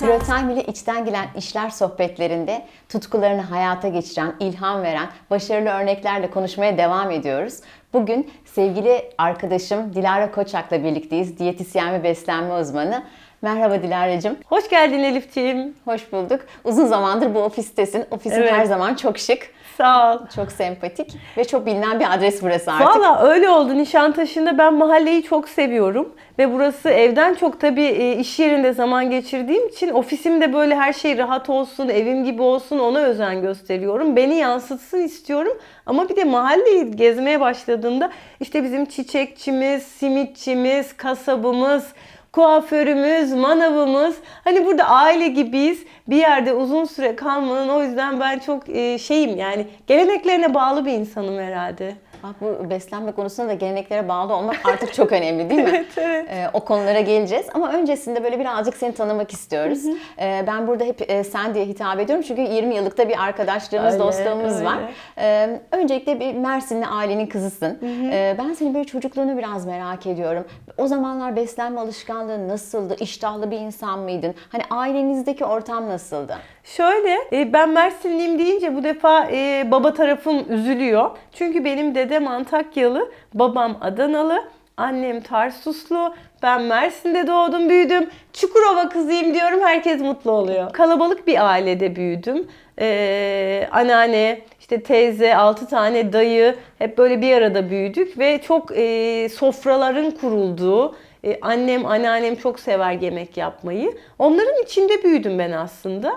Time ile içten gelen işler sohbetlerinde tutkularını hayata geçiren, ilham veren başarılı örneklerle konuşmaya devam ediyoruz. Bugün sevgili arkadaşım Dilara Koçak'la birlikteyiz. Diyetisyen ve beslenme uzmanı. Merhaba Dilara'cığım. Hoş geldin Elifciğim. Hoş bulduk. Uzun zamandır bu ofistesin. Ofisin Evet. her zaman çok şık, Sağ ol. çok sempatik ve çok bilinen bir adres burası artık. Valla öyle oldu. Nişantaşı'nda ben mahalleyi çok seviyorum. Ve burası evden çok tabii e, iş yerinde zaman geçirdiğim için ofisimde böyle her şey rahat olsun, evim gibi olsun ona özen gösteriyorum. Beni yansıtsın istiyorum. Ama bir de mahalleyi gezmeye başladığımda işte bizim çiçekçimiz, simitçimiz, kasabımız, kuaförümüz, manavımız. Hani burada aile gibiyiz. Bir yerde uzun süre kalmanın o yüzden ben çok e, şeyim yani geleneklerine bağlı bir insanım herhalde. Bak bu beslenme konusunda da geleneklere bağlı olmak artık çok önemli değil mi? Evet, evet. Ee, o konulara geleceğiz ama öncesinde böyle birazcık seni tanımak istiyoruz. Ee, ben burada hep e, sen diye hitap ediyorum çünkü 20 yıllık da bir arkadaşlığımız, Öyle, dostluğumuz var. öyle. Ee, öncelikle bir Mersinli ailenin kızısın. Ee, ben senin böyle çocukluğunu biraz merak ediyorum. O zamanlar beslenme alışkanlığı nasıldı? İştahlı bir insan mıydın? Hani ailenizdeki ortam nasıldı? Şöyle e, ben Mersinliyim deyince bu defa e, baba tarafım üzülüyor. Çünkü benim dedem Antakyalı, babam Adanalı, annem Tarsuslu. Ben Mersin'de doğdum, büyüdüm. Çukurova kızıyım diyorum, herkes mutlu oluyor. Kalabalık bir ailede büyüdüm. Ee, anneanne, işte teyze, altı tane dayı hep böyle bir arada büyüdük ve çok e, sofraların kurulduğu, e, annem, anneannem çok sever yemek yapmayı. Onların içinde büyüdüm ben aslında.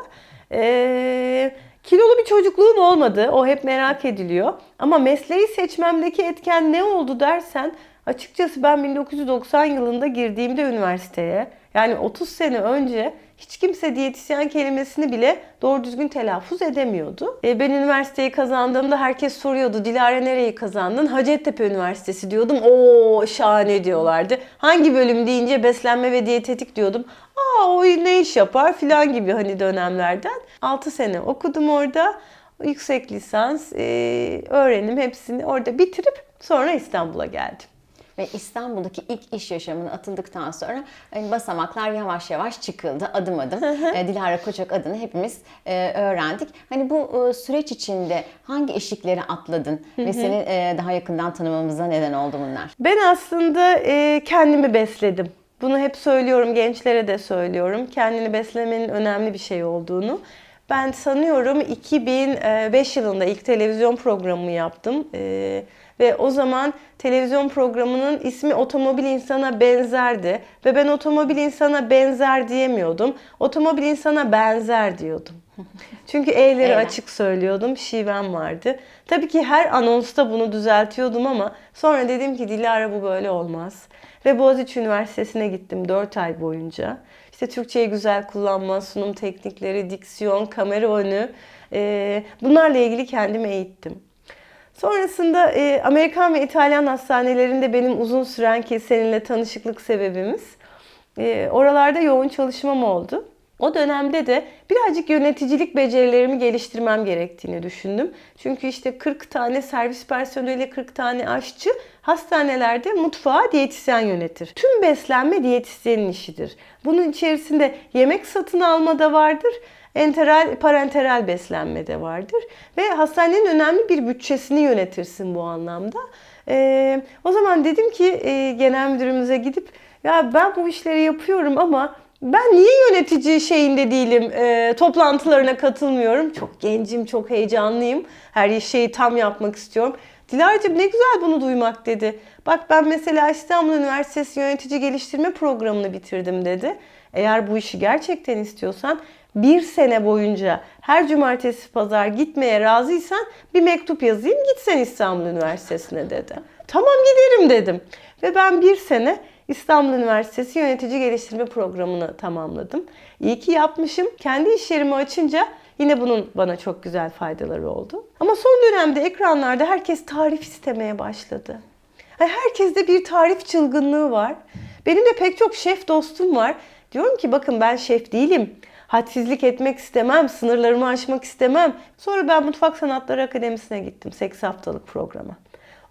E, kilolu bir çocukluğum olmadı. O hep merak ediliyor. Ama mesleği seçmemdeki etken ne oldu dersen açıkçası ben 1990 yılında girdiğimde üniversiteye yani 30 sene önce hiç kimse diyetisyen kelimesini bile doğru düzgün telaffuz edemiyordu. E, ben üniversiteyi kazandığımda herkes soruyordu. Dilara nereyi kazandın? Hacettepe Üniversitesi diyordum. Oo şahane diyorlardı. Hangi bölüm deyince beslenme ve diyetetik diyordum. Aa o ne iş yapar filan gibi hani dönemlerden. 6 sene okudum orada. Yüksek lisans, e, öğrenim hepsini orada bitirip sonra İstanbul'a geldim. Ve İstanbul'daki ilk iş yaşamına atıldıktan sonra hani basamaklar yavaş yavaş çıkıldı adım adım. E, Dilara Koçak adını hepimiz e, öğrendik. Hani bu e, süreç içinde hangi eşikleri atladın ve seni e, daha yakından tanımamıza neden oldu bunlar? Ben aslında e, kendimi besledim. Bunu hep söylüyorum, gençlere de söylüyorum. Kendini beslemenin önemli bir şey olduğunu. Ben sanıyorum 2005 yılında ilk televizyon programımı yaptım. E, ve o zaman televizyon programının ismi Otomobil İnsana Benzerdi. Ve ben otomobil insana benzer diyemiyordum. Otomobil insana benzer diyordum. Çünkü E'leri E'ler. açık söylüyordum, şivem vardı. Tabii ki her anonsta bunu düzeltiyordum ama sonra dedim ki Dilara bu böyle olmaz. Ve Boğaziçi Üniversitesi'ne gittim 4 ay boyunca. İşte Türkçeyi güzel kullanma, sunum teknikleri, diksiyon, kamera önü eee, bunlarla ilgili kendimi eğittim. Sonrasında e, Amerikan ve İtalyan hastanelerinde benim uzun süren ki seninle tanışıklık sebebimiz. E, oralarda yoğun çalışmam oldu. O dönemde de birazcık yöneticilik becerilerimi geliştirmem gerektiğini düşündüm. Çünkü işte 40 tane servis personeli, 40 tane aşçı hastanelerde mutfağı diyetisyen yönetir. Tüm beslenme diyetisyenin işidir. Bunun içerisinde yemek satın alma da vardır. Enteral, parenteral beslenme de vardır. Ve hastanenin önemli bir bütçesini yönetirsin bu anlamda. Ee, o zaman dedim ki e, genel müdürümüze gidip ya ben bu işleri yapıyorum ama ben niye yönetici şeyinde değilim, e, toplantılarına katılmıyorum. Çok gencim, çok heyecanlıyım. Her şeyi tam yapmak istiyorum. Dilara'cığım ne güzel bunu duymak dedi. Bak ben mesela İstanbul Üniversitesi Yönetici Geliştirme Programı'nı bitirdim dedi. Eğer bu işi gerçekten istiyorsan bir sene boyunca her cumartesi pazar gitmeye razıysan bir mektup yazayım git sen İstanbul Üniversitesi'ne dedi. Tamam giderim dedim. Ve ben bir sene İstanbul Üniversitesi Yönetici Geliştirme Programı'nı tamamladım. İyi ki yapmışım. Kendi iş yerimi açınca yine bunun bana çok güzel faydaları oldu. Ama son dönemde ekranlarda herkes tarif istemeye başladı. Yani herkeste bir tarif çılgınlığı var. Benim de pek çok şef dostum var. Diyorum ki bakın ben şef değilim. Hadsizlik etmek istemem, sınırlarımı aşmak istemem. Sonra ben Mutfak Sanatları Akademisi'ne gittim 8 haftalık programa.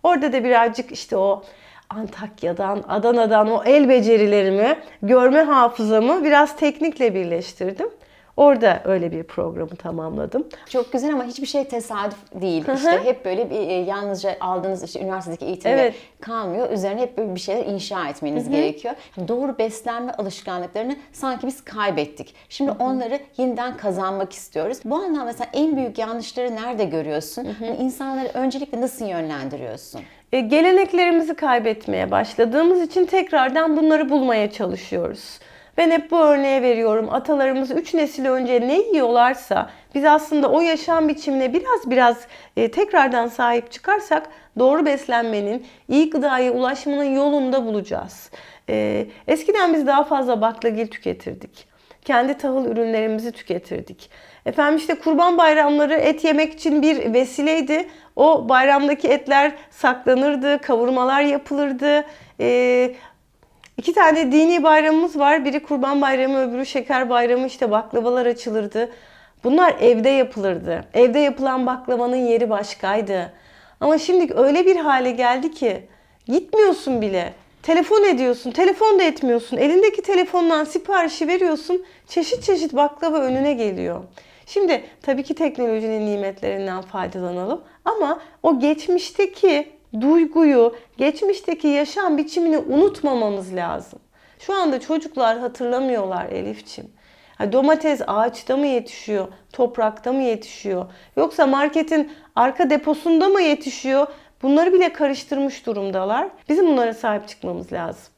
Orada da birazcık işte o Antakya'dan, Adana'dan o el becerilerimi, görme hafızamı biraz teknikle birleştirdim. Orada öyle bir programı tamamladım. Çok güzel ama hiçbir şey tesadüf değil. İşte hep böyle bir e, yalnızca aldığınız işte üniversitedeki eğitimde Evet. kalmıyor. Üzerine hep böyle bir şeyler inşa etmeniz gerekiyor. Doğru beslenme alışkanlıklarını sanki biz kaybettik. Şimdi onları yeniden kazanmak istiyoruz. Bu anlamda mesela en büyük yanlışları nerede görüyorsun? Hani insanları öncelikle nasıl yönlendiriyorsun? E, geleneklerimizi kaybetmeye başladığımız için tekrardan bunları bulmaya çalışıyoruz. Ben hep bu örneğe veriyorum. Atalarımız 3 nesil önce ne yiyorlarsa biz aslında o yaşam biçimine biraz biraz e, tekrardan sahip çıkarsak doğru beslenmenin, iyi gıdaya ulaşmanın yolunda bulacağız. E, eskiden biz daha fazla baklagil tüketirdik. Kendi tahıl ürünlerimizi tüketirdik. Efendim işte kurban bayramları et yemek için bir vesileydi. O bayramdaki etler saklanırdı, kavurmalar yapılırdı. Ee, iki tane dini bayramımız var. Biri kurban bayramı, öbürü şeker bayramı. İşte baklavalar açılırdı. Bunlar evde yapılırdı. Evde yapılan baklavanın yeri başkaydı. Ama şimdi öyle bir hale geldi ki gitmiyorsun bile. Telefon ediyorsun, telefon da etmiyorsun. Elindeki telefondan siparişi veriyorsun. Çeşit çeşit baklava önüne geliyor. Şimdi tabii ki teknolojinin nimetlerinden faydalanalım ama o geçmişteki duyguyu, geçmişteki yaşam biçimini unutmamamız lazım. Şu anda çocuklar hatırlamıyorlar Elifçim. Domates ağaçta mı yetişiyor, toprakta mı yetişiyor? Yoksa marketin arka deposunda mı yetişiyor? Bunları bile karıştırmış durumdalar. Bizim bunlara sahip çıkmamız lazım.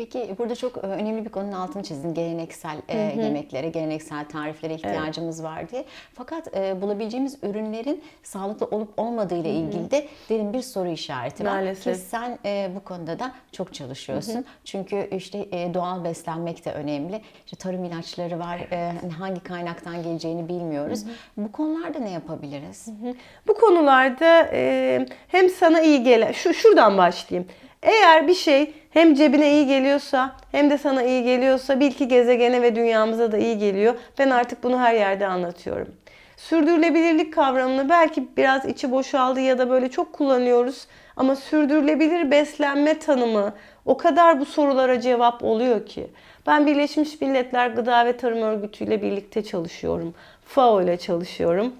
Peki burada çok e, önemli bir konunun altını çizdin. Geleneksel e, yemeklere, geleneksel tariflere ihtiyacımız var diye. Fakat e, bulabileceğimiz ürünlerin sağlıklı olup olmadığı ile ilgili de derin bir soru işareti var. Maalesef. Ki sen bu konuda da çok çalışıyorsun. Çünkü işte doğal beslenmek de önemli. İşte tarım ilaçları var. Hani hangi kaynaktan geleceğini bilmiyoruz. Bu konularda ne yapabiliriz? Bu konularda hem sana iyi gelen, şu şuradan başlayayım. Eğer bir şey hem cebine iyi geliyorsa hem de sana iyi geliyorsa bil ki gezegene ve dünyamıza da iyi geliyor. Ben artık bunu her yerde anlatıyorum. Sürdürülebilirlik kavramını belki biraz içi boşaldı ya da böyle çok kullanıyoruz. Ama sürdürülebilir beslenme tanımı o kadar bu sorulara cevap oluyor ki. Ben Birleşmiş Milletler Gıda ve Tarım Örgütü ile birlikte çalışıyorum. FAO ile çalışıyorum.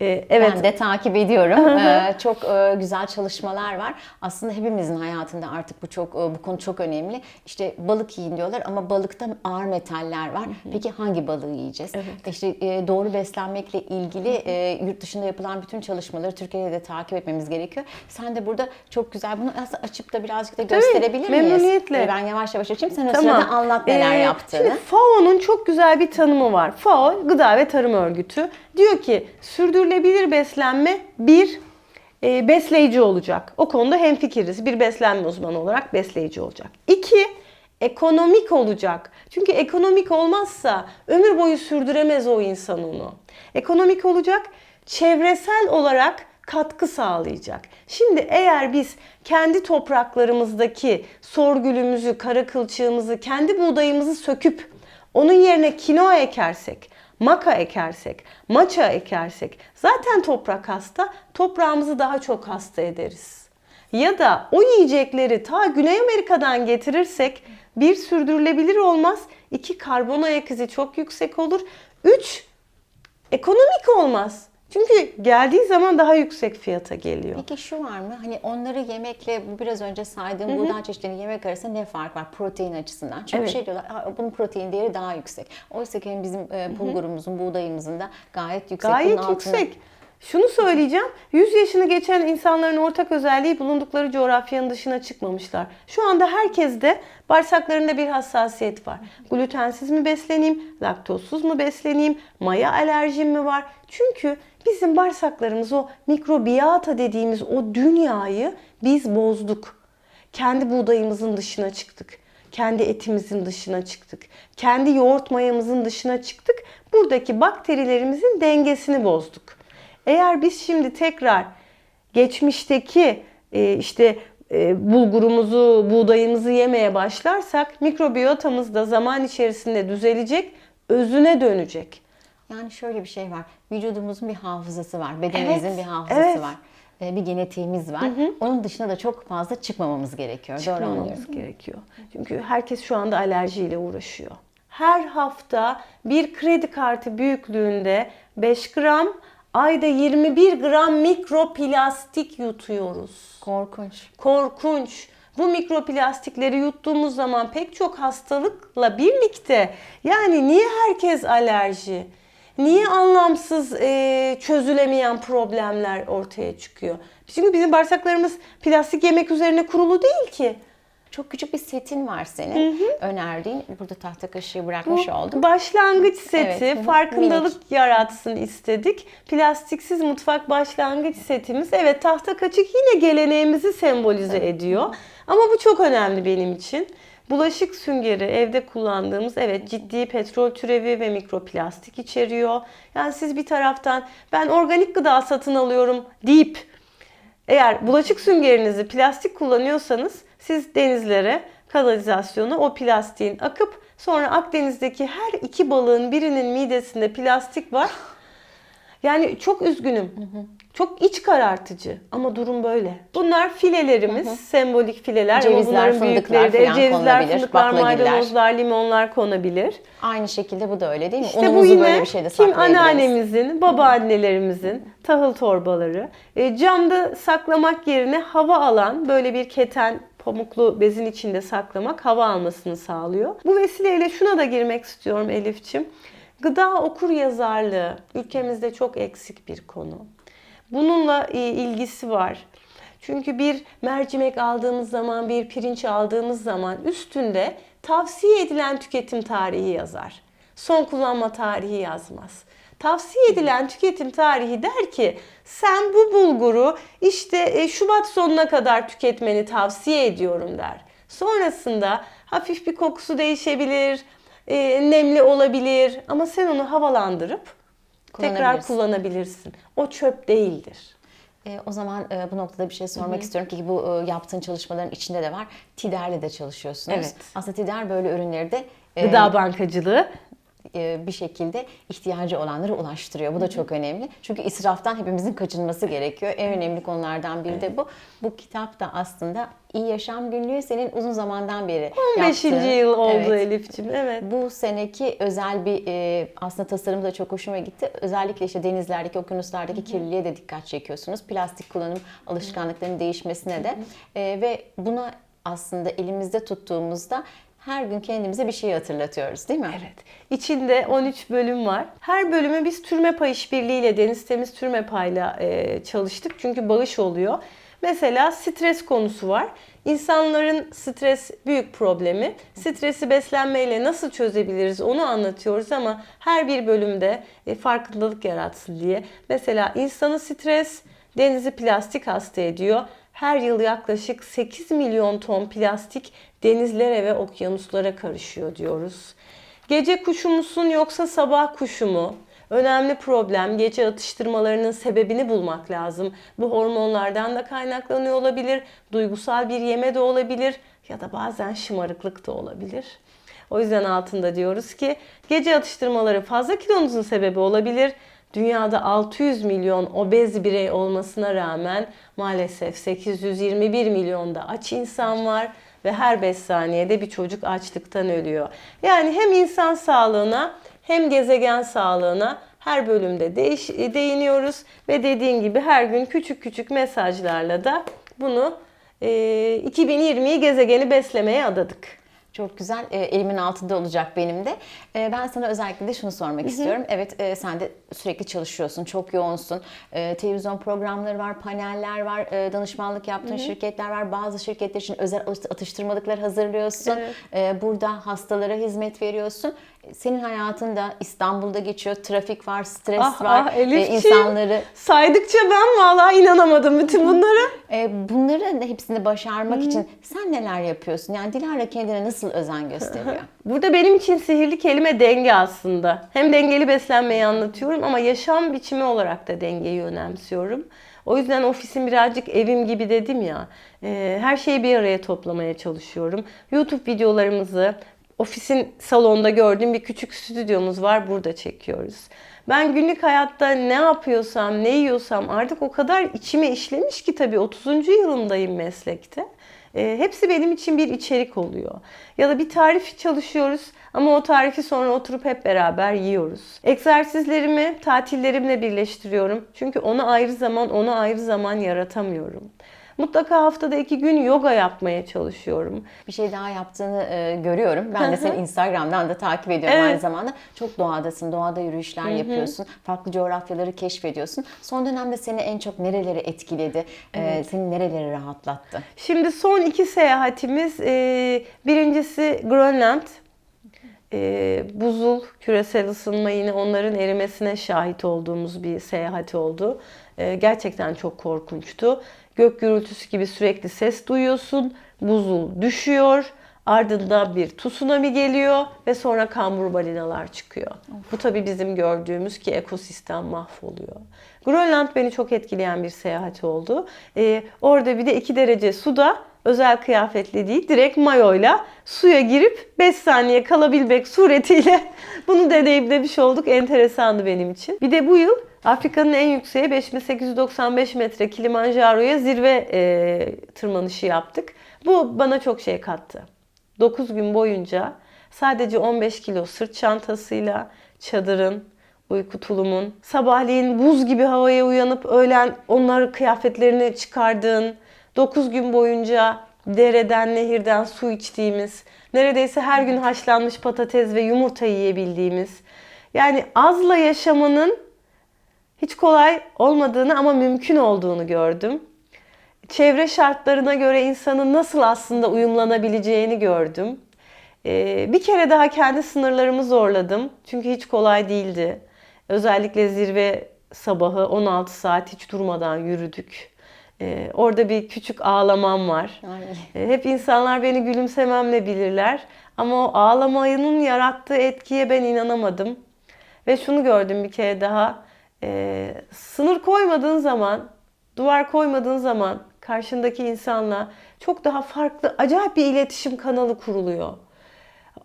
Ee, evet. Ben de takip ediyorum. Ee, çok e, güzel çalışmalar var. Aslında hepimizin hayatında artık bu çok e, bu konu çok önemli. İşte balık yiyin diyorlar ama balıkta ağır metaller var. Peki hangi balığı yiyeceğiz? İşte e, doğru beslenmekle ilgili e, yurt dışında yapılan bütün çalışmaları Türkiye'de de takip etmemiz gerekiyor. Sen de burada çok güzel bunu aslında açıp da birazcık da gösterebilir miyiz? memnuniyetle. Ee, Ben yavaş yavaş açayım. Sen o sırada anlat neler Ee, yaptığını. Şimdi FAO'nun çok güzel bir tanımı var. FAO Gıda ve Tarım Örgütü diyor ki sürdürülebilir beslenme bir e, besleyici olacak. O konuda hemfikiriz. Bir beslenme uzmanı olarak besleyici olacak. İki ekonomik olacak. Çünkü ekonomik olmazsa ömür boyu sürdüremez o insan onu. Ekonomik olacak, çevresel olarak katkı sağlayacak. Şimdi eğer biz kendi topraklarımızdaki sorgülümüzü, kara kılçığımızı, kendi buğdayımızı söküp onun yerine kinoa ekersek, maka ekersek, maça ekersek zaten toprak hasta, toprağımızı daha çok hasta ederiz. Ya da o yiyecekleri ta Güney Amerika'dan getirirsek bir sürdürülebilir olmaz, iki karbon ayak izi çok yüksek olur, üç ekonomik olmaz. Çünkü geldiği zaman daha yüksek fiyata geliyor. Peki şu var mı? Hani onları yemekle bu biraz önce saydığım buğday çeşitlerini yemek arasında ne fark var protein açısından? Çünkü Evet. şey diyorlar, "Aa, bunun protein değeri daha yüksek. Oysa ki bizim e, bulgurumuzun, buğdayımızın da gayet yüksek. Gayet Bunun yüksek. Şunu söyleyeceğim. 100 yaşını geçen insanların ortak özelliği bulundukları coğrafyanın dışına çıkmamışlar. Şu anda herkeste bağırsaklarında bir hassasiyet var. Glutensiz mi besleneyim, laktozsuz mu besleneyim, maya alerjim mi var? Çünkü bizim bağırsaklarımız o mikrobiyata dediğimiz o dünyayı biz bozduk. Kendi buğdayımızın dışına çıktık. Kendi etimizin dışına çıktık. Kendi yoğurt mayamızın dışına çıktık. Buradaki bakterilerimizin dengesini bozduk. Eğer biz şimdi tekrar geçmişteki e, işte e, bulgurumuzu, buğdayımızı yemeye başlarsak mikrobiyotamız da zaman içerisinde düzelecek, özüne dönecek. Yani şöyle bir şey var. Vücudumuzun bir hafızası var. Bedenimizin Evet, bir hafızası evet. var. e, bir genetiğimiz var. Onun dışına da çok fazla çıkmamamız gerekiyor. Doğru anlıyorum. Çıkmamamız gerekiyor. Çünkü herkes şu anda alerjiyle uğraşıyor. Her hafta bir kredi kartı büyüklüğünde 5 gram, ayda 21 gram mikroplastik yutuyoruz. Korkunç. Korkunç. Bu mikroplastikleri yuttuğumuz zaman pek çok hastalıkla birlikte yani niye herkes alerji? Niye anlamsız e, çözülemeyen problemler ortaya çıkıyor? Çünkü bizim bağırsaklarımız plastik yemek üzerine kurulu değil ki. Çok küçük bir setin var senin. Önerdiğin. Burada tahta kaşığı bırakmış oldum. Başlangıç seti Evet, hı hı. farkındalık yaratsın istedik. Plastiksiz mutfak başlangıç setimiz. Evet tahta kaşık yine geleneğimizi sembolize ediyor. Ama bu çok önemli benim için. Bulaşık süngeri evde kullandığımız evet ciddi petrol türevi ve mikroplastik içeriyor. Yani siz bir taraftan ben organik gıda satın alıyorum deyip eğer bulaşık süngerinizi plastik kullanıyorsanız siz denizlere, kanalizasyona o plastiğin akıp sonra Akdeniz'deki her iki balığın birinin midesinde plastik var. Yani çok üzgünüm. Çok iç karartıcı ama durum böyle. Bunlar filelerimiz, sembolik fileler Cevizler, ama bunların büyükleri de cevizler, fındıklar, maydanozlar, limonlar konabilir. Aynı şekilde bu da öyle değil mi? İşte bu Unumuzu yine böyle bir şeyde kim anneannemizin, babaannelerimizin tahıl torbaları. E, camda saklamak yerine hava alan böyle bir keten pamuklu bezin içinde saklamak hava almasını sağlıyor. Bu vesileyle şuna da girmek istiyorum Elifçim. Gıda okur yazarlığı ülkemizde çok eksik bir konu. Bununla e, ilgisi var. Çünkü bir mercimek aldığımız zaman, bir pirinç aldığımız zaman üstünde tavsiye edilen tüketim tarihi yazar. Son kullanma tarihi yazmaz. Tavsiye edilen tüketim tarihi der ki sen bu bulguru işte e, Şubat sonuna kadar tüketmeni tavsiye ediyorum der. Sonrasında hafif bir kokusu değişebilir, e, nemli olabilir ama sen onu havalandırıp tekrar Kullanabilirsin. O çöp değildir. E, o zaman e, bu noktada bir şey sormak istiyorum ki bu e, yaptığın çalışmaların içinde de var. TİDER'le de çalışıyorsunuz. Evet. Aslında TİDER böyle ürünleri de e, Gıda bankacılığı bir şekilde ihtiyacı olanlara ulaştırıyor. Bu da çok önemli. Çünkü israftan hepimizin kaçınması gerekiyor. En önemli konulardan biri de bu. Bu kitap da aslında İyi Yaşam Günlüğü senin uzun zamandan beri 15. yaptığın. yıl oldu Evet. Elif'ciğim. Evet. Bu seneki özel bir e, aslında tasarım da çok hoşuma gitti. Özellikle işte denizlerdeki, okyanuslardaki kirliliğe de dikkat çekiyorsunuz. Plastik kullanım alışkanlıklarının değişmesine de E, ve buna aslında elimizde tuttuğumuzda her gün kendimize bir şey hatırlatıyoruz değil mi? Evet. İçinde 13 bölüm var. Her bölümü biz Türmepa işbirliğiyle Deniz Temiz Türmepa'yla e, çalıştık. Çünkü bağış oluyor. Mesela stres konusu var. İnsanların stres büyük problemi. Stresi beslenmeyle nasıl çözebiliriz onu anlatıyoruz ama her bir bölümde e, farkındalık yaratsın diye. Mesela insanı stres, denizi plastik hasta ediyor. Her yıl yaklaşık 8 milyon ton plastik denizlere ve okyanuslara karışıyor diyoruz. Gece kuşu musun yoksa sabah kuşu mu? Önemli problem gece atıştırmalarının sebebini bulmak lazım. Bu hormonlardan da kaynaklanıyor olabilir, duygusal bir yeme de olabilir ya da bazen şımarıklık da olabilir. O yüzden altında diyoruz ki gece atıştırmaları fazla kilonuzun sebebi olabilir. Dünyada 600 milyon obez birey olmasına rağmen maalesef 821 milyonda aç insan var ve her 5 saniyede bir çocuk açlıktan ölüyor. Yani hem insan sağlığına hem gezegen sağlığına her bölümde değiş, değiniyoruz ve dediğin gibi her gün küçük küçük mesajlarla da bunu e, 2020'yi gezegeni beslemeye adadık. Çok güzel. E, elimin altında olacak benim de. E, ben sana özellikle de şunu sormak istiyorum. Evet e, sen de sürekli çalışıyorsun, çok yoğunsun. E, televizyon programları var, paneller var, e, danışmanlık yaptığın şirketler var. Bazı şirketler için özel atıştırmalıklar hazırlıyorsun. Evet. E, burada hastalara hizmet veriyorsun. Senin hayatın da İstanbul'da geçiyor. Trafik var, stres Ah, var. ah, E, insanları Saydıkça ben vallahi inanamadım bütün bunlara. e, bunları da hepsini başarmak için sen neler yapıyorsun? Yani Dilara kendine nasıl özen gösteriyor? Burada benim için sihirli kelime denge aslında. Hem dengeli beslenmeyi anlatıyorum ama yaşam biçimi olarak da dengeyi önemsiyorum. O yüzden ofisim birazcık evim gibi dedim ya. e, Her şeyi bir araya toplamaya çalışıyorum. YouTube videolarımızı ofisin salonda gördüğüm bir küçük stüdyomuz var. Burada çekiyoruz. Ben günlük hayatta ne yapıyorsam, ne yiyorsam artık o kadar içime işlemiş ki tabii 30. yılımdayım meslekte. E, hepsi benim için bir içerik oluyor. Ya da bir tarif çalışıyoruz ama o tarifi sonra oturup hep beraber yiyoruz. Egzersizlerimi tatillerimle birleştiriyorum. Çünkü ona ayrı zaman, ona ayrı zaman yaratamıyorum. Mutlaka haftada iki gün yoga yapmaya çalışıyorum. Bir şey daha yaptığını e, görüyorum. Ben de seni Instagram'dan da takip ediyorum Evet. aynı zamanda. Çok doğadasın, doğada yürüyüşler yapıyorsun. Farklı coğrafyaları keşfediyorsun. Son dönemde seni en çok nereleri etkiledi? E, seni nereleri rahatlattı? Şimdi son iki seyahatimiz, e, birincisi Grönland. E, buzul, küresel ısınma yine onların erimesine şahit olduğumuz bir seyahat oldu. E, gerçekten çok korkunçtu. Gök gürültüsü gibi sürekli ses duyuyorsun. Buzul düşüyor. Ardından bir tsunami geliyor ve sonra kambur balinalar çıkıyor. Bu tabii bizim gördüğümüz ki ekosistem mahvoluyor. Grönland beni çok etkileyen bir seyahat oldu. Ee, orada bir de 2 derece suda özel kıyafetli değil direkt mayoyla suya girip 5 saniye kalabilmek suretiyle bunu deneyimlemiş olduk. Enteresandı benim için. Bir de bu yıl Afrika'nın en yükseği 5895 metre Kilimanjaro'ya zirve e, tırmanışı yaptık. Bu bana çok şey kattı. 9 gün boyunca sadece 15 kilo sırt çantasıyla çadırın, uyku tulumun, sabahleyin buz gibi havaya uyanıp öğlen onlar kıyafetlerini çıkardığın, 9 gün boyunca dereden, nehirden su içtiğimiz, neredeyse her gün haşlanmış patates ve yumurta yiyebildiğimiz, yani azla yaşamanın hiç kolay olmadığını ama mümkün olduğunu gördüm. Çevre şartlarına göre insanın nasıl aslında uyumlanabileceğini gördüm. Ee, bir kere daha kendi sınırlarımı zorladım. Çünkü hiç kolay değildi. Özellikle zirve sabahı 16 saat hiç durmadan yürüdük. Ee, orada bir küçük ağlamam var. Ay. Ee, Hep insanlar beni gülümsememle bilirler. Ama o ağlamanın yarattığı etkiye ben inanamadım. Ve şunu gördüm bir kere daha. Ee, sınır koymadığın zaman, duvar koymadığın zaman karşındaki insanla çok daha farklı, acayip bir iletişim kanalı kuruluyor.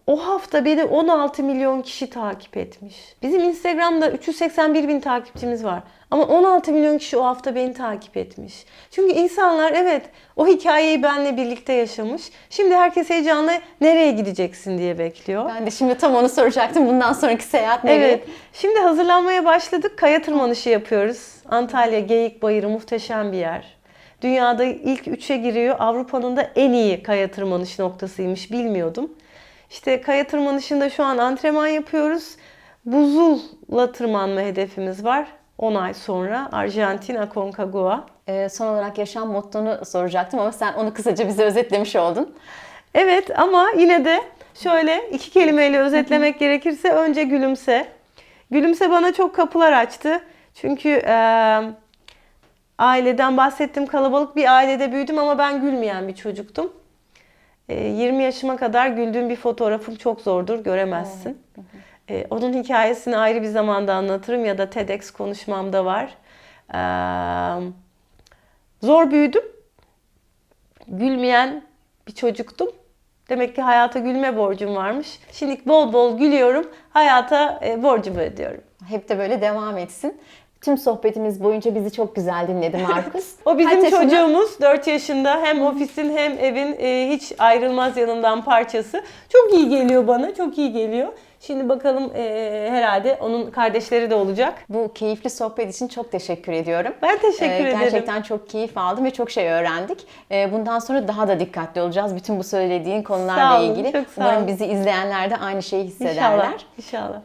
O hafta beni 16 milyon kişi takip etmiş. Bizim Instagram'da 381 bin takipçimiz var. Ama 16 milyon kişi o hafta beni takip etmiş. Çünkü insanlar evet o hikayeyi benle birlikte yaşamış. Şimdi herkes heyecanla nereye gideceksin diye bekliyor. Ben de şimdi tam onu soracaktım. Bundan sonraki seyahat nereye? Evet. Şimdi hazırlanmaya başladık. Kaya tırmanışı yapıyoruz. Antalya Geyik Bayırı muhteşem bir yer. Dünyada ilk üçe giriyor. Avrupa'nın da en iyi kaya tırmanış noktasıymış. Bilmiyordum. İşte kaya tırmanışında şu an antrenman yapıyoruz. Buzulla tırmanma hedefimiz var. 10 ay sonra Arjantin Aconcagua. Ee, son olarak yaşam mottonu soracaktım ama sen onu kısaca bize özetlemiş oldun. Evet ama yine de şöyle iki kelimeyle özetlemek gerekirse önce gülümse. Gülümse bana çok kapılar açtı. Çünkü e, aileden bahsettim kalabalık bir ailede büyüdüm ama ben gülmeyen bir çocuktum. E, 20 yaşıma kadar güldüğüm bir fotoğrafım çok zordur göremezsin. E, onun hikayesini ayrı bir zamanda anlatırım ya da TEDx konuşmamda var. E, zor büyüdüm gülmeyen bir çocuktum. Demek ki hayata gülme borcum varmış. Şimdi bol bol gülüyorum. Hayata e, borcumu ödüyorum. Hep de böyle devam etsin. Tüm sohbetimiz boyunca bizi çok güzel dinledi Markus. O bizim Kaç yaşında? çocuğumuz 4 yaşında hem ofisin hem evin e, hiç ayrılmaz yanından parçası. Çok iyi geliyor bana, çok iyi geliyor. Şimdi bakalım e, herhalde onun kardeşleri de olacak. Bu keyifli sohbet için çok teşekkür ediyorum. Ben teşekkür Ee, ederim. Gerçekten çok keyif aldım ve çok şey öğrendik. Ee, Bundan sonra daha da dikkatli olacağız bütün bu söylediğin konularla Sağ olun, ilgili. çok sağ Umarım olun. bizi izleyenler de aynı şeyi hissederler. İnşallah, inşallah.